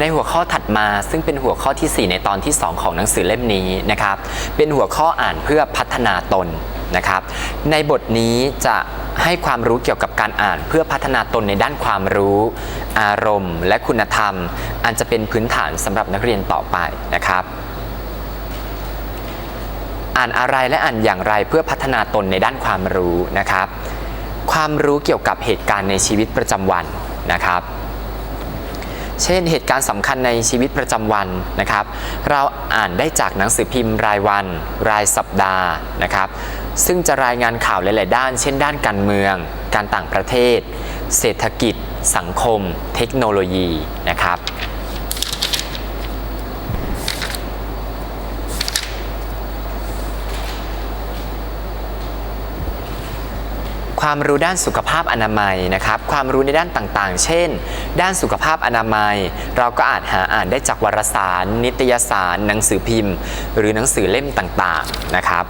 ในหัวข้อถัดมาซึ่งเป็นหัวข้อทีสี่ 4 ในตอนที่ 2 ของหนังสือเล่มนี้นะครับเป็นหัวข้ออ่านเพื่อพัฒนาตนนะครับ ในบทนี้จะให้ความรู้เกี่ยวกับการอ่านเพื่อพัฒนาตนในด้านความรู้ อารมณ์ และคุณธรรม อันจะเป็นพื้นฐานสำหรับนักเรียนต่อไปนะครับ อ่านอะไรและอ่านอย่างไรเพื่อพัฒนาตนในด้านความรู้นะครับ ความรู้เกี่ยวกับเหตุการณ์ในชีวิตประจำวันนะครับ เช่นเหตุการณ์สำคัญในชีวิตประจำวันนะครับ เราอ่านได้จากหนังสือพิมพ์รายวัน รายสัปดาห์นะครับ ซึ่งจะรายงานข่าวหลาย ๆ ด้าน เช่น ด้านการเมือง การต่างประเทศ เศรษฐกิจ สังคม เทคโนโลยีนะครับ ความรู้ด้านสุขภาพอนามัยนะครับ ความรู้ในด้านต่างๆ เช่น ด้านสุขภาพอนามัย เราก็อาจหาอ่านได้จากวารสาร นิตยสาร หนังสือพิมพ์ หรือหนังสือเล่มต่างๆนะครับ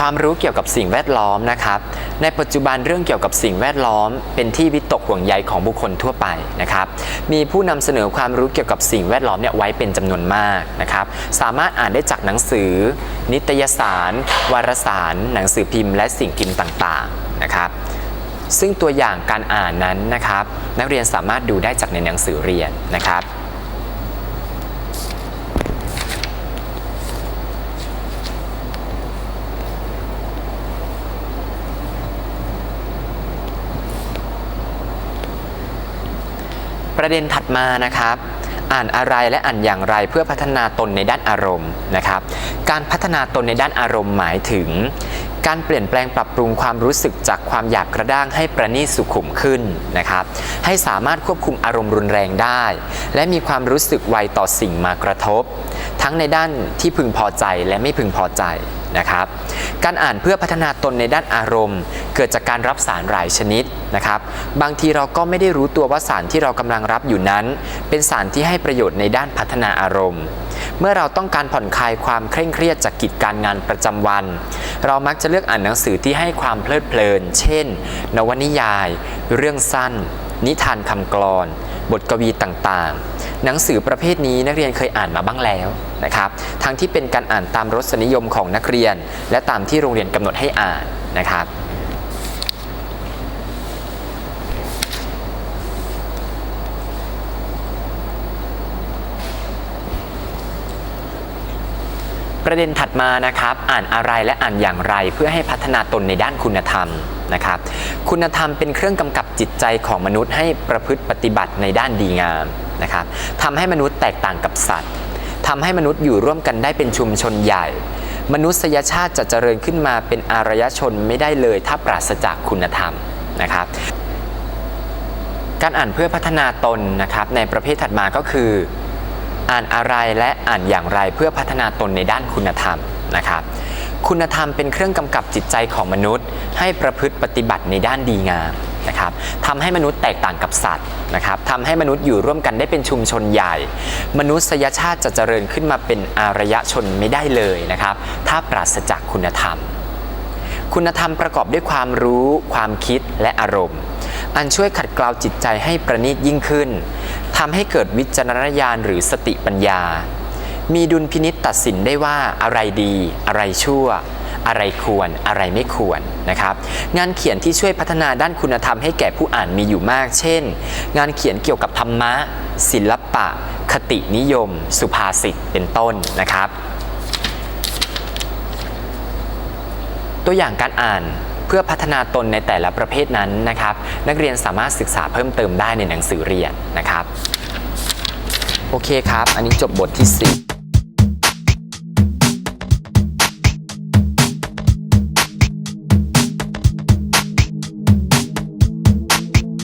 ความรู้เกี่ยวกับสิ่งแวดล้อมนะครับ ในปัจจุบันเรื่องเกี่ยวกับสิ่งแวดล้อม เป็นที่วิตกห่วงใยของบุคคลทั่วไปนะครับ มีผู้นำเสนอความรู้เกี่ยวกับสิ่งแวดล้อมเนี่ยไว้เป็นจำนวนมากนะครับ สามารถอ่านได้จากหนังสือ นิตยสาร วารสาร หนังสือพิมพ์ และสิ่งพิมพ์ต่างๆนะครับซึ่งตัวอย่างการอ่านนั้นนะครับ นักเรียนสามารถดูได้จากในหนังสือเรียนนะครับ ประเด็นถัดมานะครับ อ่านอะไรและอ่านอย่างไรเพื่อพัฒนาตนในด้านอารมณ์นะครับ การพัฒนาตนในด้านอารมณ์หมายถึง การเปลี่ยนแปลงปรับปรุงความรู้สึกจากความหยาบกระด้างให้ประณีตสุขุมขึ้นนะครับ ให้สามารถควบคุมอารมณ์รุนแรงได้ และมีความรู้สึกไวต่อสิ่งมากระทบ ทั้งในด้านที่พึงพอใจและไม่พึงพอใจนะครับ การอ่านเพื่อพัฒนาตนในด้านอารมณ์ เกิดจากการรับสารหลายชนิด นะครับ บางทีเราก็ไม่ได้รู้ตัวว่าสารที่เรากำลังรับอยู่นั้น เป็นสารที่ให้ประโยชน์ในด้านพัฒนาอารมณ์ เมื่อเราต้องการผ่อนคลายความเคร่งเครียดจากกิจการงานประจำวัน เรามักจะเลือกอ่านหนังสือที่ให้ความเพลิดเพลิน เช่น นวนิยาย เรื่องสั้น นิทานคำกลอน บทกวีต่างๆ หนังสือประเภทนี้นักเรียนเคยอ่านมาบ้างแล้วนะครับ ทั้งที่เป็นการอ่านตามรสนิยมของนักเรียน และตามที่โรงเรียนกำหนดให้อ่านนะครับ ประเด็นถัดมานะครับ อ่านอะไรและอ่านอย่างไร เพื่อให้พัฒนาตนในด้านคุณธรรมนะครับ คุณธรรมเป็นเครื่องกำกับจิตใจของมนุษย์ให้ประพฤติปฏิบัติในด้านดีงามนะครับทำให้มนุษย์แตกต่างกับสัตว์ทำให้มนุษย์อยู่ร่วมกันได้เป็นชุมชนใหญ่ มนุษยชาติจะเจริญขึ้นมาเป็นอารยชนไม่ได้เลยถ้าปราศจากคุณธรรมนะครับ การอ่านเพื่อพัฒนาตนนะครับในประเภทถัดมาก็คือ อ่านอะไรและอ่านอย่างไรเพื่อพัฒนาตนในด้านคุณธรรมนะครับคุณธรรมเป็นเครื่องกำกับจิตใจของมนุษย์ ให้ประพฤติปฏิบัติในด้านดีงามนะครับทำให้มนุษย์แตกต่างกับสัตว์นะครับทำให้มนุษย์อยู่ร่วมกันได้เป็นชุมชนใหญ่ มนุษยชาติจะเจริญขึ้นมาเป็นอารยชนไม่ได้เลยนะครับ ถ้าปราศจากคุณธรรม คุณธรรมประกอบด้วยความรู้ ความคิดและอารมณ์ อันช่วยขัดเกลาจิตใจให้ประณีตยิ่งขึ้น ทำให้เกิดวิจารณญาณหรือสติปัญญา มีดุลพินิษตัดสินได้ว่าอะไรดี อะไรชั่ว อะไรควรอะไรไม่ควรนะครับ งานเขียนที่ช่วยพัฒนาด้านคุณธรรมให้แก่ผู้อ่านมีอยู่มาก เช่น งานเขียนเกี่ยวกับธรรมะ ศิลปะ คตินิยม สุภาษิตเป็นต้นนะครับ ตัวอย่างการอ่าน เพื่อพัฒนาตนในแต่ละประเภทนั้นนะครับ นักเรียนสามารถศึกษาเพิ่มเติมได้ในหนังสือเรียนนะครับ โอเคครับ อันนี้จบบทที่4